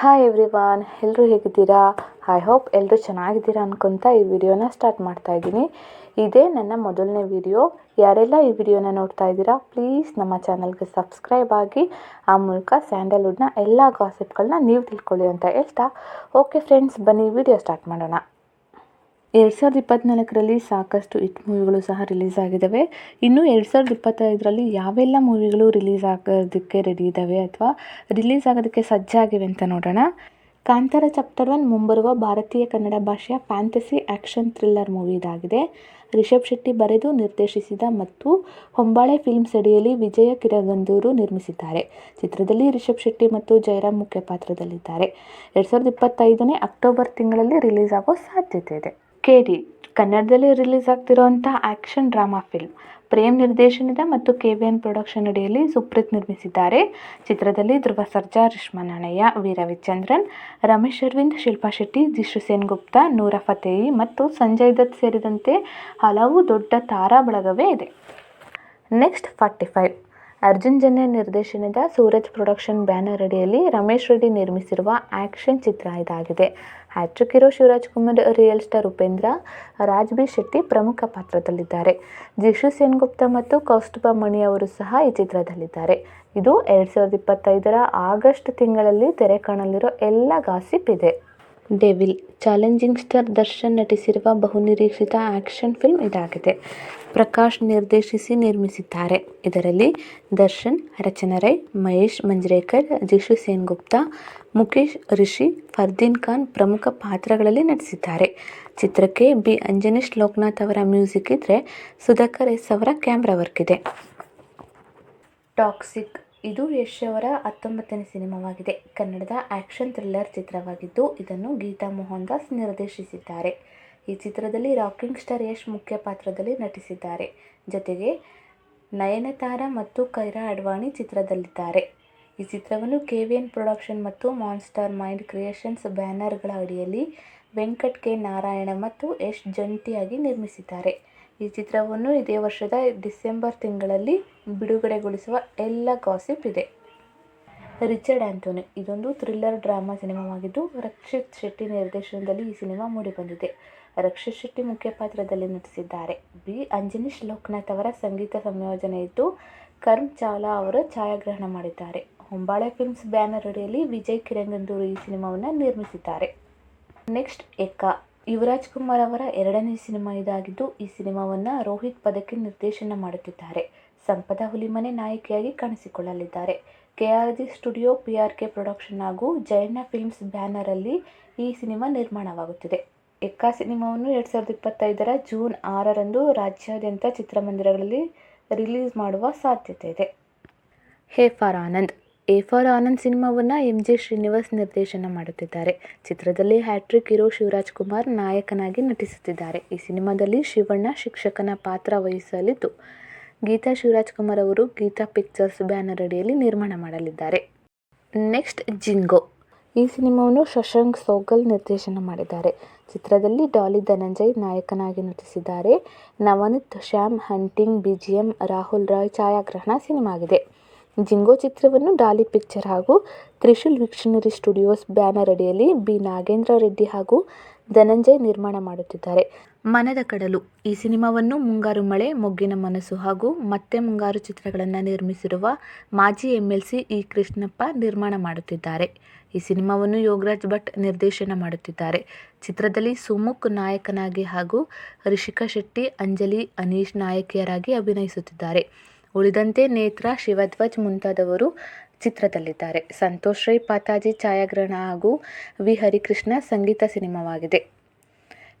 Hi everyone ಎಲ್ಲರೂ ಹೇಗಿದ್ದೀರಾ? I hope ಎಲ್ಲರೂ ಚೆನ್ನಾಗಿದ್ದೀರಾ ಅನ್ಕೊತಾ ಈ ವಿಡಿಯೋನ ಸ್ಟಾರ್ಟ್ ಮಾಡ್ತಾ ಇದ್ದೀನಿ. ಇದೇ ನನ್ನ ಮೊದಲನೇ ವಿಡಿಯೋ. ಯಾರೆಲ್ಲ ಈ ವಿಡಿಯೋನ ನೋಡ್ತಾ ಇದ್ದೀರಾ ಪ್ಲೀಸ್ ನಮ್ಮ ಚಾನಲ್ಗೆ ಸಬ್ಸ್ಕ್ರೈಬ್ ಆಗಿ, ಆ ಮೂಲಕ ಸ್ಯಾಂಡಲ್ವುಡ್ನ ಎಲ್ಲ ಗಾಸಿಪ್ಗಳನ್ನ ನೀವು ತಿಳ್ಕೊಳ್ಳಿ ಅಂತ ಹೇಳ್ತಾ. ಓಕೆ ಫ್ರೆಂಡ್ಸ್ ಬನ್ನಿ ವಿಡಿಯೋ ಸ್ಟಾರ್ಟ್ ಮಾಡೋಣ. ಎರಡು ಸಾವಿರದ ಇಪ್ಪತ್ತ್ನಾಲ್ಕರಲ್ಲಿ ಸಾಕಷ್ಟು ಹಿಟ್ ಮೂವಿಗಳು ಸಹ ರಿಲೀಸ್ ಆಗಿದ್ದಾವೆ ಇನ್ನು ಎರಡು ಸಾವಿರದ ಇಪ್ಪತ್ತೈದರಲ್ಲಿ ಯಾವೆಲ್ಲ ಮೂವಿಗಳು ರಿಲೀಸ್ ಆಗೋದಕ್ಕೆ ರೆಡಿ ಇದ್ದಾವೆ ಅಥವಾ ರಿಲೀಸ್ ಆಗೋದಕ್ಕೆ ಸಜ್ಜಾಗಿವೆ ಅಂತ ನೋಡೋಣ. ಕಾಂತಾರ ಚಾಪ್ಟರ್ ಒನ್ ಮುಂಬರುವ ಭಾರತೀಯ ಕನ್ನಡ ಭಾಷೆಯ ಫ್ಯಾಂಟಸಿ ಆ್ಯಕ್ಷನ್ ಥ್ರಿಲ್ಲರ್ ಮೂವಿ ಇದಾಗಿದೆ. ರಿಷಬ್ ಶೆಟ್ಟಿ ಬರೆದು ನಿರ್ದೇಶಿಸಿದ ಮತ್ತು ಹೊಂಬಾಳೆ ಫಿಲ್ಮ್ಸ್ ಅಡಿಯಲ್ಲಿ ವಿಜಯ ಕಿರಗಂದೂರು ನಿರ್ಮಿಸಿದ್ದಾರೆ. ಚಿತ್ರದಲ್ಲಿ ರಿಷಬ್ ಶೆಟ್ಟಿ ಮತ್ತು ಜಯರಾಮ್ ಮುಖ್ಯ ಪಾತ್ರದಲ್ಲಿದ್ದಾರೆ. ಎರಡು ಸಾವಿರದ ಇಪ್ಪತ್ತೈದನೇ ಅಕ್ಟೋಬರ್ ತಿಂಗಳಲ್ಲಿ ರಿಲೀಸ್ ಆಗೋ ಸಾಧ್ಯತೆ ಇದೆ. ಕೆ ಕನ್ನಡದಲ್ಲಿ ರಿಲೀಸ್ ಆಗ್ತಿರೋಂಥ ಆ್ಯಕ್ಷನ್ ಡ್ರಾಮಾ ಫಿಲ್ಮ್. ಪ್ರೇಮ್ ನಿರ್ದೇಶನದ ಮತ್ತು ಕೆ ವಿ ಎನ್ ಪ್ರೊಡಕ್ಷನ್ ಅಡಿಯಲ್ಲಿ ಸುಪ್ರೀತ್ ನಿರ್ಮಿಸಿದ್ದಾರೆ. ಚಿತ್ರದಲ್ಲಿ Dhruva Sarja Reeshma Nanaiah V Ravichandran Ramesh Aravind, Shilpa Shetty, Jisshu Sen Gupta Nora Fatehi ಮತ್ತು ಸಂಜಯ್ ದತ್ ಸೇರಿದಂತೆ ಹಲವು ದೊಡ್ಡ ತಾರಾ ಬಳಗವೇ ಇದೆ. Next forty five. Arjun Janya ನಿರ್ದೇಶನದ ಸೂರಜ್ ಪ್ರೊಡಕ್ಷನ್ ಬ್ಯಾನರ್ ಅಡಿಯಲ್ಲಿ ರಮೇಶ್ ರೆಡ್ಡಿ ನಿರ್ಮಿಸಿರುವ ಆ್ಯಕ್ಷನ್ ಚಿತ್ರ ಇದಾಗಿದೆ. Hattrick hero Shivaraj Kumar real star Upendra Raj B Shetty ಪ್ರಮುಖ ಪಾತ್ರದಲ್ಲಿದ್ದಾರೆ. ಜಿಶು ಸೇನ್ಗುಪ್ತಾ ಮತ್ತು ಕೌಸ್ತುಭ ಮಣಿ ಅವರು ಸಹ ಈ ಚಿತ್ರದಲ್ಲಿದ್ದಾರೆ. ಇದು ಎರಡು ಸಾವಿರದ ಇಪ್ಪತ್ತೈದರ ಆಗಸ್ಟ್ ತಿಂಗಳಲ್ಲಿ ತೆರೆ ಕಾಣಲಿರೋ ಎಲ್ಲ ಗಾಸಿಪ್ ಇದೆ. ಡೆವಿಲ್. ಚಾಲೆಂಜಿಂಗ್ ಸ್ಟಾರ್ ದರ್ಶನ್ ನಟಿಸಿರುವ ಬಹುನಿರೀಕ್ಷಿತ ಆ್ಯಕ್ಷನ್ ಫಿಲ್ಮ್ ಇದಾಗಿದೆ. ಪ್ರಕಾಶ್ ನಿರ್ದೇಶಿಸಿ ನಿರ್ಮಿಸಿದ್ದಾರೆ. ಇದರಲ್ಲಿ ದರ್ಶನ್ ರಚನಾ ರೈ ಮಹೇಶ್ ಮಂಜ್ರೇಕರ್, ಜಿಶು ಸೇನ್ಗುಪ್ತಾ ಮುಖೇಶ್ ರಿಷಿ, ಫರ್ದೀನ್ ಖಾನ್ ಪ್ರಮುಖ ಪಾತ್ರಗಳಲ್ಲಿ ನಟಿಸಿದ್ದಾರೆ. ಚಿತ್ರಕ್ಕೆ ಬಿ. ಅಂಜನೀಶ್ ಲೋಕನಾಥ್ ಅವರ ಮ್ಯೂಸಿಕ್ ಇದ್ದರೆ ಸುಧಾಕರ್ ಎಸ್ ಅವರ ಕ್ಯಾಮ್ರಾ ವರ್ಕ್ ಇದೆ. ಟಾಕ್ಸಿಕ್ ಇದು ಯಶ್ ಅವರ ಹತ್ತೊಂಬತ್ತನೇ ಸಿನಿಮಾವಾಗಿದೆ. ಕನ್ನಡದ ಆ್ಯಕ್ಷನ್ ಥ್ರಿಲ್ಲರ್ ಚಿತ್ರವಾಗಿದ್ದು, ಇದನ್ನು ಗೀತಾ ಮೋಹನ್ ದಾಸ್ ನಿರ್ದೇಶಿಸಿದ್ದಾರೆ. ಈ ಚಿತ್ರದಲ್ಲಿ ರಾಕಿಂಗ್ ಸ್ಟಾರ್ ಯಶ್ ಮುಖ್ಯ ಪಾತ್ರದಲ್ಲಿ ನಟಿಸಿದ್ದಾರೆ. ಜೊತೆಗೆ ನಯನತಾರ ಮತ್ತು ಕೈರಾ ಅಡ್ವಾಣಿ ಚಿತ್ರದಲ್ಲಿದ್ದಾರೆ. ಈ ಚಿತ್ರವನ್ನು ಕೆ ವಿ ಎನ್ ಪ್ರೊಡಕ್ಷನ್ ಮತ್ತು ಮಾನ್ಸ್ಟಾರ್ ಮೈಂಡ್ ಕ್ರಿಯೇಷನ್ಸ್ ಬ್ಯಾನರ್ಗಳ ಅಡಿಯಲ್ಲಿ ವೆಂಕಟ್ ಕೆ ನಾರಾಯಣ ಮತ್ತು ಯಶ್ ಜಂಟಿಯಾಗಿ ನಿರ್ಮಿಸಿದ್ದಾರೆ. ಈ ಚಿತ್ರವನ್ನು ಇದೇ ವರ್ಷದ ಡಿಸೆಂಬರ್ ತಿಂಗಳಲ್ಲಿ ಬಿಡುಗಡೆಗೊಳಿಸುವ ಎಲ್ಲ ಗಾಸಿಪ್ ಇದೆ. ರಿಚರ್ಡ್ ಆ್ಯಂಟೋನಿ ಇದೊಂದು ಥ್ರಿಲ್ಲರ್ ಡ್ರಾಮಾ ಸಿನಿಮಾವಾಗಿದ್ದು, ರಕ್ಷಿತ್ ಶೆಟ್ಟಿ ನಿರ್ದೇಶನದಲ್ಲಿ ಈ ಸಿನಿಮಾ ಮೂಡಿಬಂದಿದೆ. ರಕ್ಷಿತ್ ಶೆಟ್ಟಿ ಮುಖ್ಯ ಪಾತ್ರದಲ್ಲಿ ನಟಿಸಿದ್ದಾರೆ. ಬಿ. ಅಂಜನೀಶ್ ಲೋಕನಾಥ್ ಅವರ ಸಂಗೀತ ಸಂಯೋಜನೆ ಇದ್ದು, ಕರ್ಮ್ ಚಾವ್ಲಾ ಅವರು ಛಾಯಾಗ್ರಹಣ ಮಾಡಿದ್ದಾರೆ. ಹೊಂಬಾಳೆ ಫಿಲ್ಮ್ಸ್ ಬ್ಯಾನರ್ ಅಡಿಯಲ್ಲಿ ವಿಜಯ್ ಕಿರಂಗಂದೂರು ಈ ಸಿನಿಮಾವನ್ನು ನಿರ್ಮಿಸಿದ್ದಾರೆ. ನೆಕ್ಸ್ಟ್, ಎಕ್ಕಾ. ಯುವರಾಜ್ ಕುಮಾರ್ ಅವರ ಎರಡನೇ ಸಿನಿಮಾ ಇದಾಗಿದ್ದು, ಈ ಸಿನಿಮಾವನ್ನು ರೋಹಿತ್ ಪದಕಿ ನಿರ್ದೇಶನ ಮಾಡುತ್ತಿದ್ದಾರೆ. ಸಂಪದ ಹುಲಿಮನೆ ನಾಯಕಿಯಾಗಿ ಕಾಣಿಸಿಕೊಳ್ಳಲಿದ್ದಾರೆ. K R G studio P R K production ಹಾಗೂ ಜಯಣ್ಣ ಫಿಲ್ಮ್ಸ್ ಬ್ಯಾನರಲ್ಲಿ ಈ ಸಿನಿಮಾ ನಿರ್ಮಾಣವಾಗುತ್ತಿದೆ. ಎಕ್ಕಾ ಸಿನಿಮಾವನ್ನು ಎರಡು ಸಾವಿರದ ಇಪ್ಪತ್ತೈದರ ಜೂನ್ ಆರರಂದು ರಾಜ್ಯಾದ್ಯಂತ ಚಿತ್ರಮಂದಿರಗಳಲ್ಲಿ ರಿಲೀಸ್ ಮಾಡುವ ಸಾಧ್ಯತೆ ಇದೆ. Hey for Anand! A for Anand ಸಿನಿಮಾವನ್ನು ಎಂ ಜೆ ಶ್ರೀನಿವಾಸ್ ನಿರ್ದೇಶನ ಮಾಡುತ್ತಿದ್ದಾರೆ. ಚಿತ್ರದಲ್ಲಿ ಹ್ಯಾಟ್ರಿಕ್ ಹೀರೋ ಶಿವರಾಜ್ ಕುಮಾರ್ ನಾಯಕನಾಗಿ ನಟಿಸುತ್ತಿದ್ದಾರೆ. ಈ ಸಿನಿಮಾದಲ್ಲಿ ಶಿವಣ್ಣ ಶಿಕ್ಷಕನ ಪಾತ್ರ ವಹಿಸಲಿದ್ದು, ಗೀತಾ ಶಿವರಾಜ್ ಕುಮಾರ್ ಅವರು ಗೀತಾ ಪಿಕ್ಚರ್ಸ್ ಬ್ಯಾನರ್ ಅಡಿಯಲ್ಲಿ ನಿರ್ಮಾಣ ಮಾಡಲಿದ್ದಾರೆ. Next Jingo. ಈ ಸಿನಿಮಾವನ್ನು ಶಶಾಂಕ್ ಸೋಗಲ್ ನಿರ್ದೇಶನ ಮಾಡಿದ್ದಾರೆ. ಚಿತ್ರದಲ್ಲಿ ಡಾಲಿ ಧನಂಜಯ್ ನಾಯಕನಾಗಿ ನಟಿಸಿದ್ದಾರೆ. Navaneeth, Shyam hunting, B G M, Rahul Roy ಛಾಯಾಗ್ರಹಣ ಸಿನಿಮಾ ಆಗಿದೆ ಜಿಂಗೋ ಚಿತ್ರವನ್ನು ಡಾಲಿ ಪಿಕ್ಚರ್ ಹಾಗೂ ತ್ರಿಶೂಲ್ ವಿಕ್ಷನರಿ ಸ್ಟುಡಿಯೋಸ್ ಬ್ಯಾನರ್ ಅಡಿಯಲ್ಲಿ ಬಿ ನಾಗೇಂದ್ರ ರೆಡ್ಡಿ ಹಾಗೂ ಧನಂಜಯ್ ನಿರ್ಮಾಣ ಮಾಡುತ್ತಿದ್ದಾರೆ. ಮನದ ಕಡಲು. ಈ ಸಿನಿಮಾವನ್ನು ಮುಂಗಾರು ಮಳೆ, ಮೊಗ್ಗಿನ ಮನಸ್ಸು ಹಾಗೂ ಮತ್ತೆ ಮುಂಗಾರು ಚಿತ್ರಗಳನ್ನು ನಿರ್ಮಿಸಿರುವ ಮಾಜಿ M L C E Krishnappa ನಿರ್ಮಾಣ ಮಾಡುತ್ತಿದ್ದಾರೆ. ಈ ಸಿನಿಮಾವನ್ನು ಯೋಗರಾಜ್ ಭಟ್ ನಿರ್ದೇಶನ ಮಾಡುತ್ತಿದ್ದಾರೆ. ಚಿತ್ರದಲ್ಲಿ ಸುಮುಖ್ ನಾಯಕನಾಗಿ ಹಾಗೂ ರಿಷಿಕಾ ಶೆಟ್ಟಿ, ಅಂಜಲಿ, ಅನೀಶ್ ನಾಯಕಿಯರಾಗಿ ಅಭಿನಯಿಸುತ್ತಿದ್ದಾರೆ. ಉಳಿದಂತೆ ನೇತ್ರ, ಶಿವಧ್ವಜ್ ಮುಂತಾದವರು ಚಿತ್ರದಲ್ಲಿದ್ದಾರೆ. ಸಂತೋಷ್ ರೈ, ಪಾತಾಜಿ, ಛಾಯಾಗ್ರಹಣ ಹಾಗೂ ವಿ. ಹರಿಕೃಷ್ಣ ಸಂಗೀತ ಸಿನಿಮಾವಾಗಿದೆ.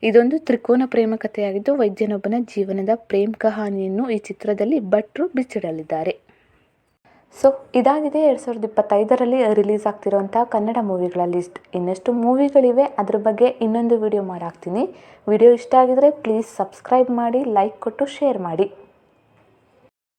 ಇದೊಂದು ತ್ರಿಕೋನ ಪ್ರೇಮ ಕಥೆಯಾಗಿದ್ದು, ವೈದ್ಯನೊಬ್ಬನ ಜೀವನದ ಪ್ರೇಮ್ ಕಹಾನಿಯನ್ನು ಈ ಚಿತ್ರದಲ್ಲಿ ಭಟ್ರು ಬಿಚ್ಚಿಡಲಿದ್ದಾರೆ. ಸೊ, ಇದಾಗಿದೆ ಎರಡು ಸಾವಿರದ ಇಪ್ಪತ್ತೈದರಲ್ಲಿ ರಿಲೀಸ್ ಆಗ್ತಿರೋಂಥ ಕನ್ನಡ ಮೂವಿಗಳ ಲಿಸ್ಟ್. ಇನ್ನಷ್ಟು ಮೂವಿಗಳಿವೆ, ಅದ್ರ ಬಗ್ಗೆ ಇನ್ನೊಂದು ವಿಡಿಯೋ ಮಾಡಾಕ್ತೀನಿ ವಿಡಿಯೋ ಇಷ್ಟ ಆಗಿದ್ರೆ ಪ್ಲೀಸ್ ಸಬ್ಸ್ಕ್ರೈಬ್ ಮಾಡಿ, ಲೈಕ್ ಕೊಟ್ಟು, ಶೇರ್ ಮಾಡಿ.